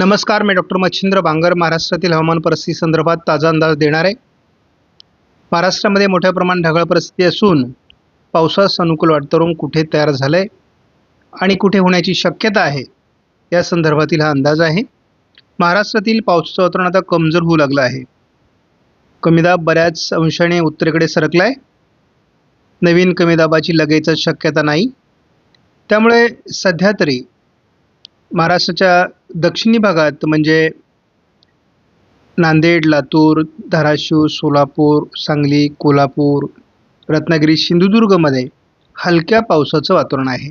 नमस्कार मी डॉक्टर मच्छिंद्र बांगर महाराष्ट्रातील हवामान परिस्थिती संदर्भात ताजा अंदाज देणार आहे. महाराष्ट्रामध्ये मोठ्या प्रमाणात ढगाळ परिस्थिती असून पावसास अनुकूल वातावरण कुठे तयार झालं आहे आणि कुठे होण्याची शक्यता आहे या संदर्भातील हा अंदाज आहे. महाराष्ट्रातील पावसाचं वातावरण आता कमजोर होऊ लागलं आहे. कमीदाब बऱ्याच अंशाने उत्तरेकडे सरकला आहे नवीन कमीदाबाची लगेचच शक्यता नाही. त्यामुळे सध्या तरी महाराष्ट्राच्या दक्षिणी भागात म्हणजे नांदेड लातूर धाराशिव सोलापूर सांगली कोल्हापूर रत्नागिरी सिंधुदुर्गमध्ये हलक्या पावसाचं वातावरण आहे.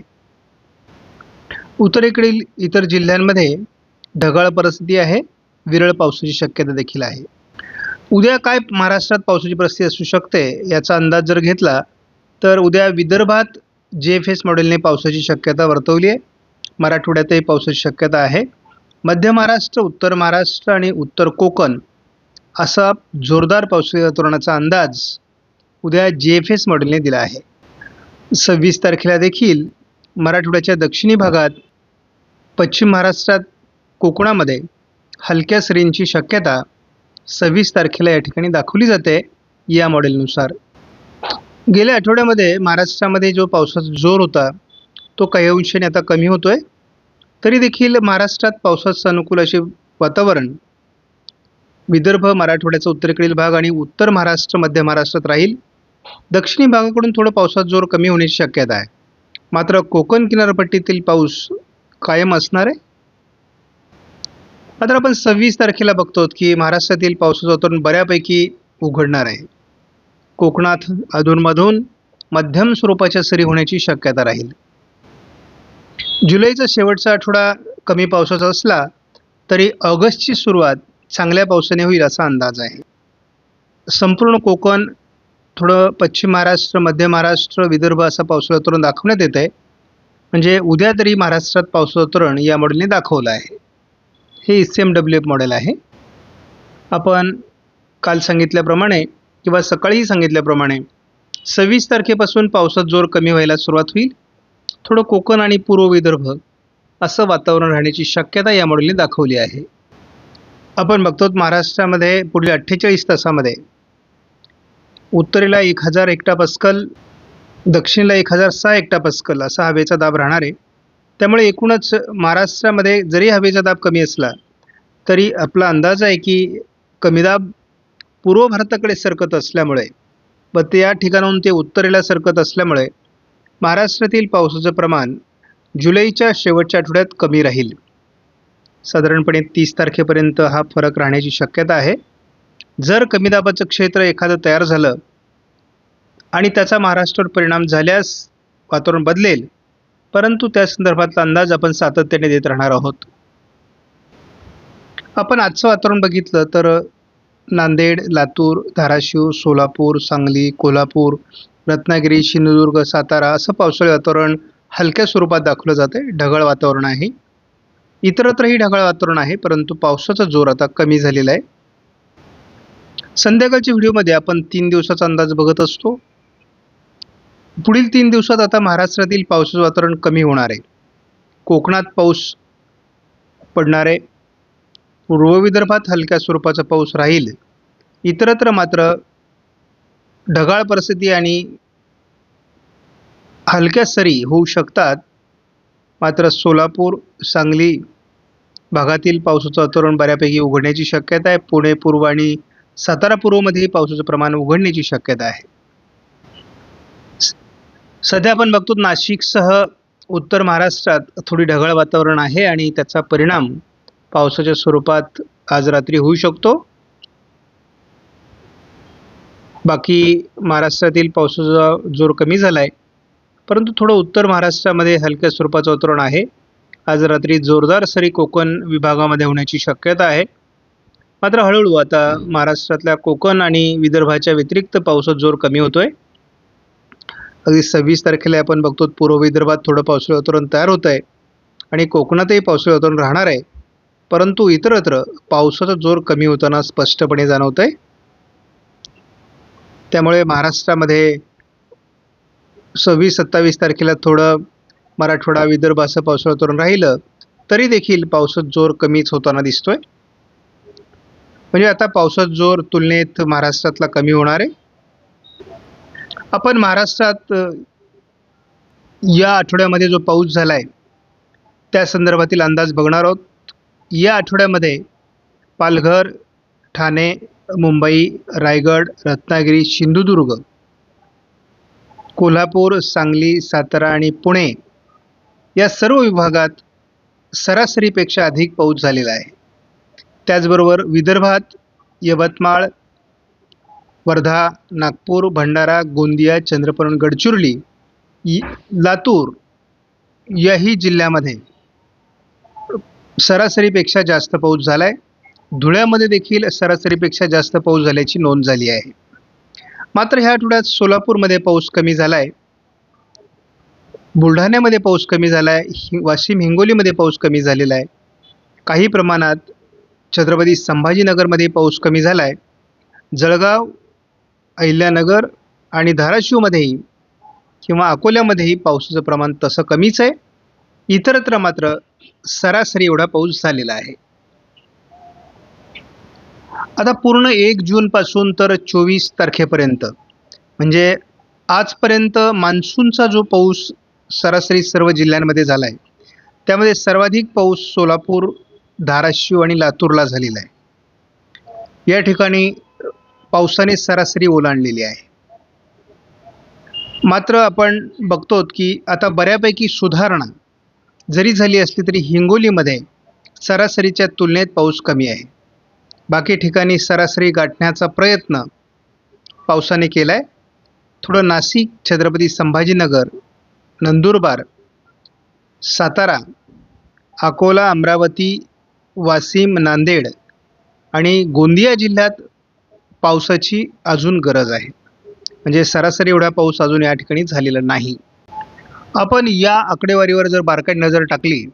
उत्तरेकडील इतर जिल्ह्यांमध्ये ढगाळ परिस्थिती आहे. विरळ पावसाची शक्यता देखील आहे. उद्या काय महाराष्ट्रात पावसाची परिस्थिती असू शकते याचा अंदाज जर घेतला तर उद्या विदर्भात जे एफ एस मॉडेलने पावसाची शक्यता वर्तवली आहे. मराठवाड्यातही पावसाची शक्यता आहे. मध्य महाराष्ट्र उत्तर महाराष्ट्र आणि उत्तर कोकण असा जोरदार पावसाळी वातावरणाचा अंदाज उद्या जे एफ एस मॉडेलने दिला आहे. सव्वीस तारखेला देखील मराठवाड्याच्या दक्षिणी भागात पश्चिम महाराष्ट्रात कोकणामध्ये हलक्या सरींची शक्यता सव्वीस तारखेला या ठिकाणी दाखवली जाते या मॉडेलनुसार गेल्या आठवड्यामध्ये महाराष्ट्रामध्ये जो पावसाचा जोर होता तो काही अंशाने आता कमी होतोय. तरी देखील महाराष्ट्रात पावसाचं अनुकूल असे वातावरण विदर्भ मराठवाड्याचा उत्तरेकडील भाग आणि उत्तर महाराष्ट्र मध्य महाराष्ट्रात राहील. दक्षिणी भागाकडून थोडं पावसाचा जोर कमी होण्याची शक्यता आहे. मात्र कोकण किनारपट्टीतील पाऊस कायम असणार आहे. मात्र आपण सव्वीस तारखेला बघतो की महाराष्ट्रातील पावसाचं वातावरण बऱ्यापैकी उघडणार आहे. कोकणात अधूनमधून मध्यम स्वरूपाच्या सरी होण्याची शक्यता राहील. जुलैचा शेवटचा आठवडा कमी पावसाचा असला तरी ऑगस्टची सुरुवात चांगल्या पावसाने होईल असा अंदाज आहे. संपूर्ण कोकण थोडं पश्चिम महाराष्ट्र मध्य महाराष्ट्र विदर्भ असा पावसाळा वातावरण दाखवण्यात येत आहे म्हणजे उद्या तरी महाराष्ट्रात पावसाचं वातावरण या मॉडेलने दाखवलं आहे. हे C M W F model आहे. आपण काल सांगितल्याप्रमाणे किंवा सकाळीही सांगितल्याप्रमाणे सव्वीस तारखेपासून पावसात जोर कमी व्हायला सुरुवात होईल. थोडं कोकण आणि पूर्व विदर्भ असं वातावरण राहण्याची शक्यता या मॉडेलने दाखवली आहे. आपण बघतो महाराष्ट्रामध्ये पुढील अठ्ठेचाळीस तासामध्ये उत्तरेला एक हजार एकटा पस्कल दक्षिणेला एक हजार सहा एकटा पस्कल असा हवेचा दाब राहणार आहे. त्यामुळे एकूणच महाराष्ट्रामध्ये जरी हवेचा दाब कमी असला तरी आपला अंदाज आहे की कमी दाब पूर्व भारताकडे सरकत असल्यामुळे व ते या ठिकाणाहून ते उत्तरेला सरकत असल्यामुळे महाराष्ट्रातील पावसाचं प्रमाण जुलैच्या शेवटच्या आठवड्यात कमी राहील. साधारणपणे तीस तारखेपर्यंत हा फरक राहण्याची शक्यता आहे. जर कमी दाबाचं क्षेत्र एखादं तयार झालं आणि त्याचा महाराष्ट्रावर परिणाम झाल्यास वातावरण बदलेल परंतु त्या संदर्भातला अंदाज आपण सातत्याने देत राहणार आहोत. आपण आजचं वातावरण बघितलं तर नांदेड लातूर धाराशिव सोलापूर सांगली कोल्हापूर रत्नागिरी सिंधुदुर्ग सातारा असं पावसाळी वातावरण हलक्या स्वरूपात दाखवलं जातं आहे ढगाळ वातावरण आहे. इतरत्रही ढगाळ वातावरण आहे परंतु पावसाचा जोर आता कमी झालेला आहे. संध्याकाळच्या व्हिडिओमध्ये आपण तीन दिवसाचा अंदाज बघत असतो. पुढील तीन दिवसात आता महाराष्ट्रातील पावसाचं वातावरण कमी होणार आहे. कोकणात पाऊस पडणार आहे. पूर्व विदर्भात हलक्या स्वरूपाचा पाऊस राहील. इतरत्र मात्र ढगाळ परिस्थिती आणि हलक्या सरी होऊ शकतात. मात्र सोलापूर सांगली भागातील पावसाचं वातावरण बऱ्यापैकी उघडण्याची शक्यता आहे. पुणे पूर्व आणि सातारा पूर्वमध्येही पावसाचं प्रमाण उघडण्याची शक्यता आहे. सध्या आपण बघतो नाशिकसह उत्तर महाराष्ट्रात थोडी ढगाळ वातावरण आहे आणि त्याचा परिणाम पावसाच्या स्वरूपात आज रात्री होऊ शकतो. बाकी महाराष्ट्रातील पावसाचा जोर कमी झाला आहे परंतु थोडं उत्तर महाराष्ट्रामध्ये हलक्या स्वरूपाचं वातावरण आहे. आज रात्री जोरदार सरी कोकण विभागामध्ये होण्याची शक्यता आहे. मात्र हळूहळू आता महाराष्ट्रातल्या कोकण आणि विदर्भाच्या व्यतिरिक्त पावसाचा जोर कमी होतोय. अगदी सव्वीस तारखेला आपण बघतो पूर्व विदर्भात थोडं पावसाळी वातावरण तयार होत आहे आणि कोकणातही पावसाळी वातावरण राहणार आहे. परंतु इतरत्र पावसाचा जोर कमी होताना स्पष्टपणे जाणवत आहे त्यामुळे महाराष्ट्रामध्ये सव्वीस सत्तावीस तारखेला थोडं मराठवाडा विदर्भ असं पावसाळी राहिलं तरी देखील पावसात जोर कमीच होताना दिसतोय. म्हणजे आता पावसात जोर तुलनेत महाराष्ट्रातला कमी होणार आहे. आपण महाराष्ट्रात या आठवड्यामध्ये जो पाऊस झाला आहे त्या संदर्भातील अंदाज बघणार आहोत. या आठवड्यामध्ये पालघर ठाणे मुंबई रायगड रत्नागिरी सिंधुदुर्ग कोल्हापूर सांगली सातारा आणि पुणे या सर्व विभागात सरासरीपेक्षा अधिक पाऊस झालेला आहे. त्याचबरोबर विदर्भात यवतमाळ वर्धा नागपूर भंडारा गोंदिया चंद्रपूर गडचिरोली लातूर याही जिल्ह्यामध्ये सरासरीपेक्षा जास्त पाऊस झाला आहे धुळ्यामध्ये देखील सरासरीपेक्षा जास्त पाऊस झाल्याची नोंद झाली आहे. मात्र ह्या आठवड्यात सोलापूरमध्ये पाऊस कमी झाला आहे बुलढाण्यामध्ये पाऊस कमी झाला आहे वाशिम हिंगोलीमध्ये पाऊस कमी झालेला आहे. काही प्रमाणात छत्रपती संभाजीनगरमध्ये पाऊस कमी झाला आहे जळगाव अहिल्यानगर आणि धाराशिवमध्येही किंवा अकोल्यामध्येही पावसाचं प्रमाण तसं कमीच आहे. इतरत्र मात्र सरासरी एवढा पाऊस झालेला आहे. आता पूर्ण एक जूनपासून तर चोवीस तारखेपर्यंत. म्हणजे आजपर्यंत मान्सूनचा जो पाऊस सरासरी सर्व जिल्ह्यांमध्ये झाला आहे त्यामध्ये सर्वाधिक पाऊस सोलापूर धाराशिव आणि लातूरला झालेला आहे. या ठिकाणी पावसाने सरासरी ओलांडलेली आहे. मात्र आपण बघतो की आता बऱ्यापैकी सुधारणा जरी झाली असली तरी हिंगोलीमध्ये सरासरीच्या तुलनेत पाऊस कमी आहे. बाकी ठिकाणी सरासरी गाठण्याचा प्रयत्न पावसाने केला आहे थोडं नाशिक छत्रपती संभाजीनगर नंदुरबार सातारा अकोला अमरावती वाशिम नांदेड आणि गोंदिया जिल्ह्यात पावसाची अजून गरज आहे. म्हणजे सरासरी एवढा पाऊस अजून या ठिकाणी झालेला नाही. आपण या आकडेवारीवर जर बारकाईत नजर टाकली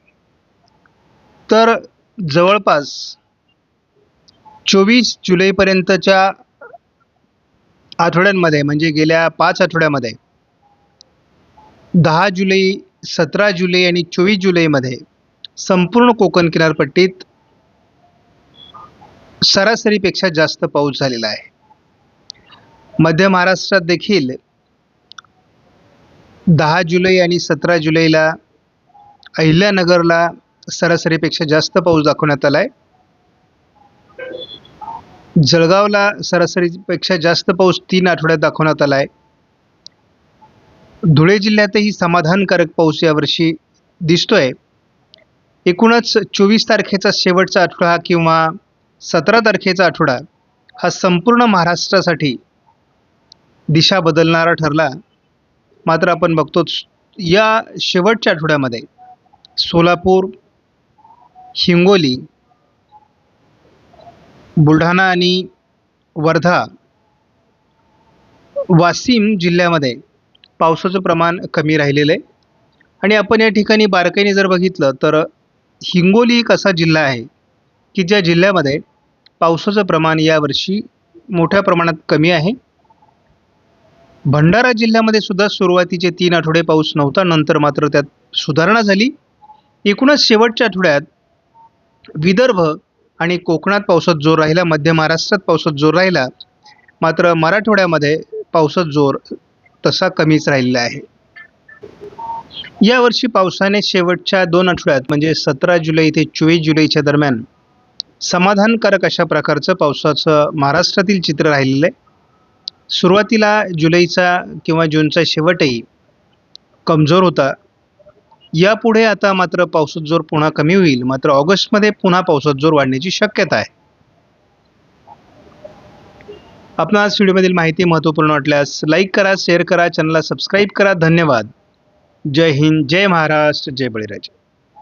तर जवळपास चोवीस जुलैपर्यंतच्या आठवड्यांमध्ये म्हणजे गेल्या पाच आठवड्यामध्ये दहा जुलै सतरा जुलै आणि चोवीस जुलैमध्ये संपूर्ण कोकण किनारपट्टीत सरासरीपेक्षा जास्त पाऊस झालेला आहे. मध्य महाराष्ट्रात देखील दहा जुलै आणि सतरा जुलैला अहिल्यानगरला सरासरीपेक्षा जास्त पाऊस दाखवण्यात आला आहे जळगावला सरासरीपेक्षा जास्त पाऊस तीन आठवड्यात दाखवण्यात आला आहे. धुळे जिल्ह्यातही समाधानकारक पाऊस यावर्षी दिसतोय. एकूणच चोवीस तारखेचा शेवटचा आठवडा किंवा सतरा तारखेचा आठवडा हा संपूर्ण महाराष्ट्रासाठी दिशा बदलणारा ठरला. मात्र आपण बघतोच या शेवटच्या आठवड्यामध्ये सोलापूर हिंगोली बुलढाणा आणि वर्धा वाशिम जिल्ह्यामध्ये पावसाचं प्रमाण कमी राहिलेलं आहे. आणि आपण या ठिकाणी बारकाईने जर बघितलं तर हिंगोली एक असा जिल्हा आहे की ज्या जिल्ह्यामध्ये पावसाचं प्रमाण यावर्षी मोठ्या प्रमाणात कमी आहे. भंडारा जिल्ह्यामध्ये सुद्धा सुरुवातीचे तीन आठवडे पाऊस नव्हता नंतर मात्र त्यात सुधारणा झाली. एकूणच शेवटच्या आठवड्यात विदर्भ आणि कोकणात पावसात जोर राहिला मध्य महाराष्ट्रात पावसात जोर राहिला मात्र मराठवाड्यामध्ये पावसात जोर तसा कमीच राहिलेला आहे. यावर्षी पावसाने शेवटच्या दोन आठवड्यात म्हणजे सतरा जुलै ते चोवीस जुलैच्या दरम्यान समाधानकारक अशा प्रकारचं पावसाचं महाराष्ट्रातील चित्र राहिलेलं आहे. सुरुवातीला जुलैचा किंवा जूनचा शेवटही कमजोर होता. यापुढे आता मात्र पावसाचा जोर पुन्हा कमी होईल. मात्र ऑगस्टमध्ये पुन्हा पावसाचा जोर वाढण्याची शक्यता आहे. आपणास व्हिडिओमधील माहिती महत्त्वपूर्ण वाटल्यास लाईक करा शेअर करा चॅनलला सबस्क्राईब करा. धन्यवाद. जय हिंद जय महाराष्ट्र जय बळीराजा.